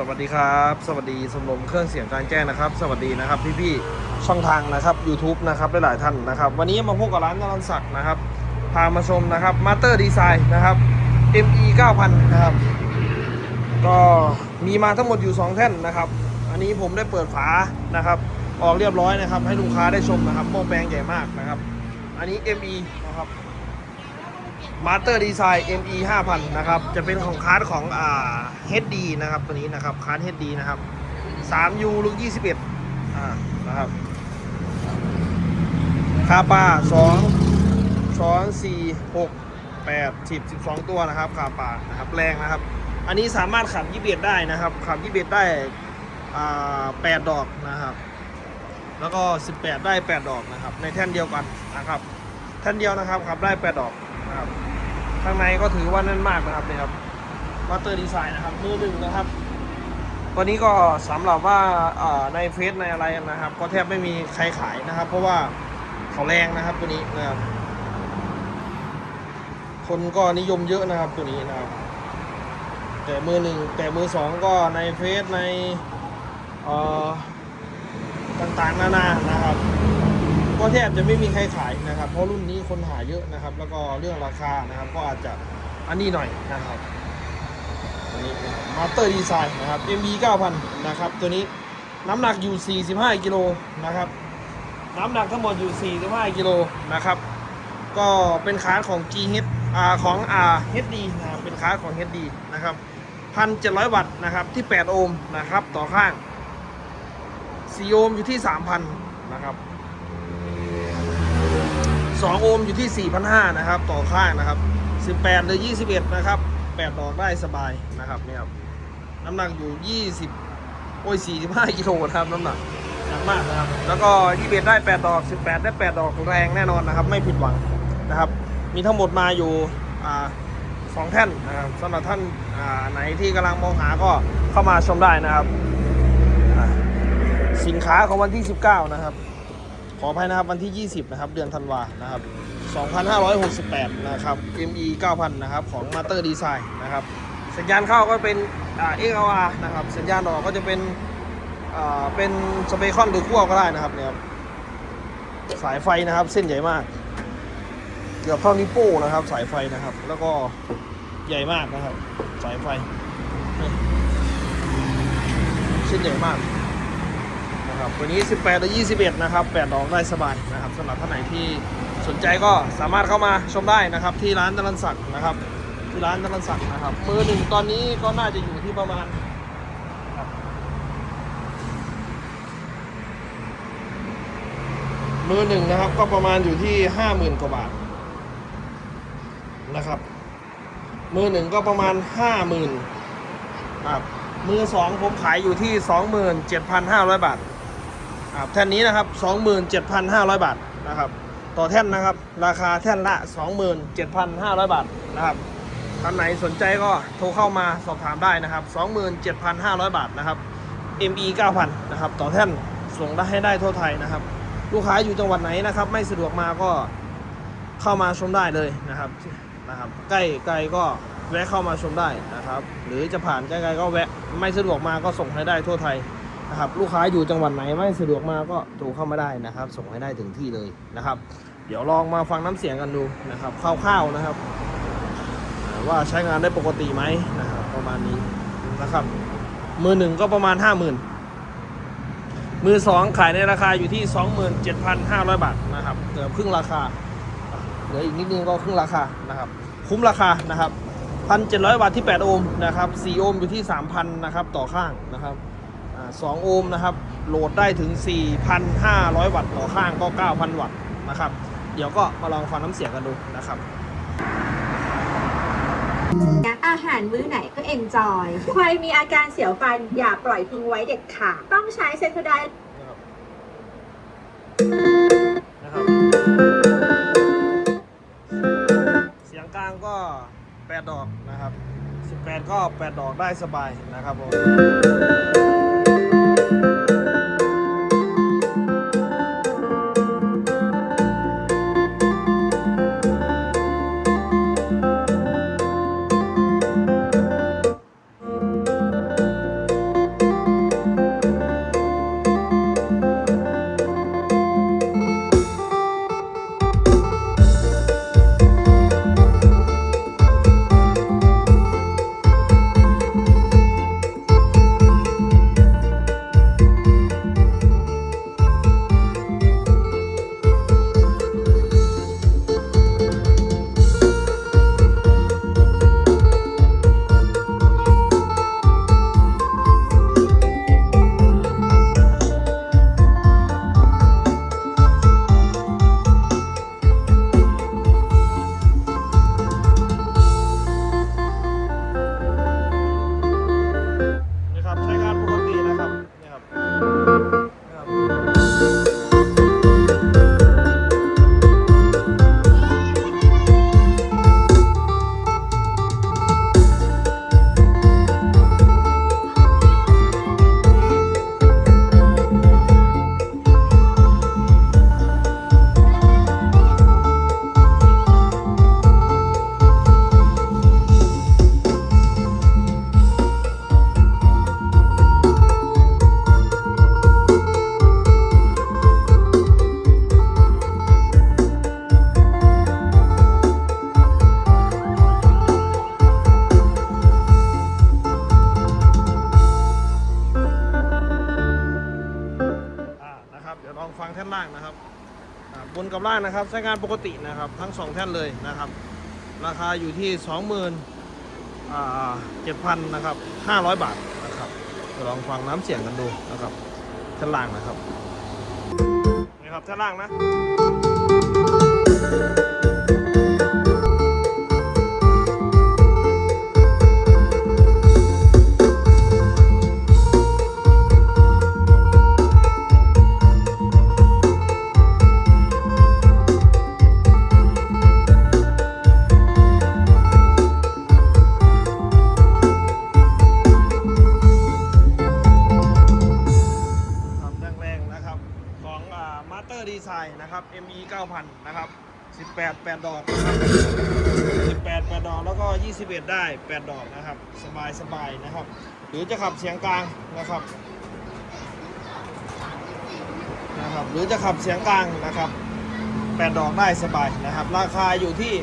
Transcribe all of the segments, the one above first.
สวัสดีครับ สวัสดีสมรมเครื่องเสียงการแจ้งนะครับ สวัสดีนะครับพี่ๆช่องทางนะครับ YouTube นะครับหลายๆท่านนะครับ วันนี้มาพบกับร้านนรันศักดิ์นะครับพามาชมนะครับมาสเตอร์ดีไซน์นะครับ ME 9000 นะครับ ก็มีมาทั้งหมดอยู่ 2 แท่นนะครับ อันนี้ผมได้เปิดฝานะครับ ออกเรียบร้อยนะครับ ให้ลูกค้าได้ชมนะครับหม้แปลงใหญ่มากนะครับ อันนี้ ME นะครับ มาสเตอร์ดีไซน์ ME 5000 นะครับ จะเป็นของคาร์ดของอ่า HD นะครับ ตัวนี้นะครับ คาร์ด HD นะครับ 3U ลูก 21 อ่า นะครับ คาป่า2 2 4 6 8 10 12 ตัวนะครับ คาป่านะครับ แรงนะครับ อันนี้สามารถขับ21ได้นะครับ ขับ21ได้ อ่า 8 ดอกนะครับ แล้วก็ 18 ได้ 8 ดอกนะครับ ในแท่นเดียวกันนะครับ แท่นเดียวนะครับขับได้ 8 ดอกนะครับ ข้างในก็ถือว่าแน่นมากนะครับเนี่ยครับมาสเตอร์ดีไซน์นะครับมือหนึ่งนะครับตัวนี้ก็สำหรับว่าในเฟซในอะไรนะครับ ก็แทบไม่มีใครขายนะครับ เพราะว่าเขาแรงนะครับตัวนี้นะครับคนก็นิยมเยอะนะครับตัวนี้นะครับ แต่มือหนึ่งแต่มือสองก็ในเฟซในต่างๆนานานะครับ ก็แทบจะไม่มีใครขายนะครับ เพราะรุ่นนี้คนหาเยอะนะครับ แล้วก็เรื่องราคานะครับ ก็อาจจะอันนี้หน่อยนะครับตัวนี้มาสเตอร์ดีไซน์นะครับ MB 9000 นะครับ ตัวนี้น้ำหนักอยู่ 45 กิโลนะครับ น้ำหนักทั้งหมดอยู่ 45 กิโลนะครับ ก็เป็นคาร์ของ GH อ่าของอ่า HD นะครับเป็นคาร์ของ HD นะครับ 1,700 วัตต์นะครับที่ 8 โอห์มนะครับต่อข้าง 4 โอห์มอยู่ที่ 3,000 นะครับ 2 โอห์มอยู่ที่ 4,500 นะครับ ต่อข้างนะครับ 18 หรือ 21 นะครับ 8 ดอกได้สบายนะครับเนี่ยครับ น้ำหนักอยู่ 20 โอ้ย 45 กิโลนะครับน้ำหนักหนักมากนะครับ แล้วก็ 21 ได้ 8 ดอก 18 ได้ 8 ดอกแรงแน่นอนนะครับ ไม่ผิดหวังนะครับ มีทั้งหมดมาอยู่อ่าสองแท่นนะครับสำหรับท่านอ่าไหนที่กำลังมองหาก็เข้ามาชมได้นะครับอ่าสินค้าของวันที่ 19 นะครับ ขออภัยนะครับวันที่ 20 นะครับ เดือนธันวานะครับ 2568 นะครับ ME 9000 นะครับ ของ Master Design นะครับ สัญญาณเข้าก็เป็นอ่า XLR นะครับ สัญญาณออกก็จะเป็นอ่าเป็นสเปคอนหรือขั้วก็ได้นะครับเนี่ยสายไฟนะครับเส้นใหญ่มาก เกือบเท่านิ้วโป้งนะครับ สายไฟนะครับ แล้วก็ใหญ่มากนะครับ สายไฟเส้นใหญ่มาก นะครับตัวนี้ 18หรือ21 นะครับ8ดอกได้สบายนะครับสำหรับท่านไหนที่สนใจก็สามารถเข้ามาชมได้นะครับ ที่ร้านนรันศักดิ์นะครับ ที่ร้านนรันศักดิ์นะครับ มือหนึ่งตอนนี้ก็น่าจะอยู่ที่ประมาณครับมือหนึ่งนะครับก็ประมาณอยู่ที่50,000กว่าบาทนะครับ มือหนึ่งก็ประมาณ50,000ครับมือสองผมขายอยู่ที่27,500บาท ครับแท่นนี้นะครับ 27,500 บาทนะครับ ต่อแท่นนะครับ ราคาแท่นละ 27,500 บาทนะครับท่านไหนสนใจก็โทรเข้ามาสอบถามได้นะครับ 27,500 บาทนะครับ ME 9,000นะครับ ต่อแท่นส่งได้ให้ได้ทั่วไทยนะครับ ลูกค้าอยู่จังหวัดไหนนะครับ ไม่สะดวกมาก็เข้ามาชมได้เลยนะครับนะครับ ใกล้ไกลก็แวะเข้ามาชมได้นะครับ หรือจะผ่านใกล้ๆก็แวะไม่สะดวกมาก็ส่งให้ได้ทั่วไทย นะครับลูกค้าอยู่จังหวัดไหนไม่สะดวกมาก็โทรเข้ามาได้นะครับ ส่งให้ได้ถึงที่เลยนะครับ เดี๋ยวลองมาฟังน้ำเสียงกันดูนะครับคร่าวๆนะครับ ว่าใช้งานได้ปกติไหมนะครับประมาณนี้นะครับ มือหนึ่งก็ประมาณ 5 0,000 มือสองขายในราคาอยู่ที่ 27,500 บาทนะครับเกือบครึ่งราคาเหลืออีกนิดนึงก็ครึ่งราคานะครับ คุ้มราคานะครับ 1,700 บาทที่ 8 โอห์มนะครับ4โอห์มอยู่ที่ 3,000นะครับต่อข้างนะครับ 2โอห์มนะครับ โหลดได้ถึง 4,500 วัตต์ต่อข้างก็ 9,000 วัตต์นะครับ เดี๋ยวก็มาลองฟังน้ำเสียงกันดูนะครับอาหารมื้อไหนก็เอนจอย ใครมีอาการเสียวฟันอย่าปล่อยทิ้งไว้เด็ดขาด ต้องใช้เซนโคไดนะครับ เสียงกลางก็ 8 ดอกนะครับ 18 ก็ 8 ดอกได้สบายนะครับผม กับล่างนะครับใช้งานปกตินะครับ ทั้งสองแท่นเลยนะครับ ราคาอยู่ที่20,000อ่า7,000นะครับ500 บาทนะครับลองฟังน้ำเสียงกันดูนะครับชั้นล่างนะครับนี่ครับชั้นล่างนะ ME 9000 นะครับ 18 8 ดอกนะครับ18 8 ดอกแล้วก็ 21 ได้ 8 ดอกนะครับ สบายสบายนะครับ หรือจะขับเสียงกลางนะครับนะครับ หรือจะขับเสียงกลางนะครับ 8 ดอกได้สบายนะครับ ราคาอยู่ที่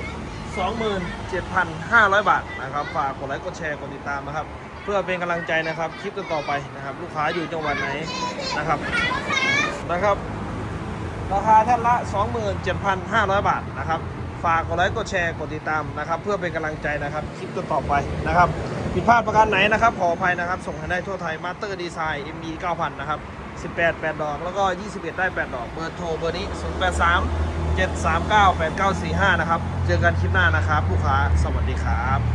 27,500 บาทนะครับฝากกดไลค์กดแชร์กดติดตามนะครับ เพื่อเป็นกำลังใจนะครับคลิปต่อไปนะครับ ลูกค้าอยู่จังหวัดไหนนะครับนะครับ ราคาท่านละ 27,500 บาทนะครับ ฝากกดไลค์กดแชร์กดติดตามนะครับ เพื่อเป็นกำลังใจนะครับคลิปต่อๆไปนะครับผิดพลาดประการไหนนะครับ ขออภัยนะครับ ส่งให้ได้ทั่วไทยมาสเตอร์ดีไซน์ ME 9000 นะครับ 18 8 ดอก แล้วก็ 21 ได้ 8 ดอก เบอร์โทรเบอร์นี้ 083 739 8945 นะครับ เจอกันคลิปหน้านะครับ ลูกค้า สวัสดีครับ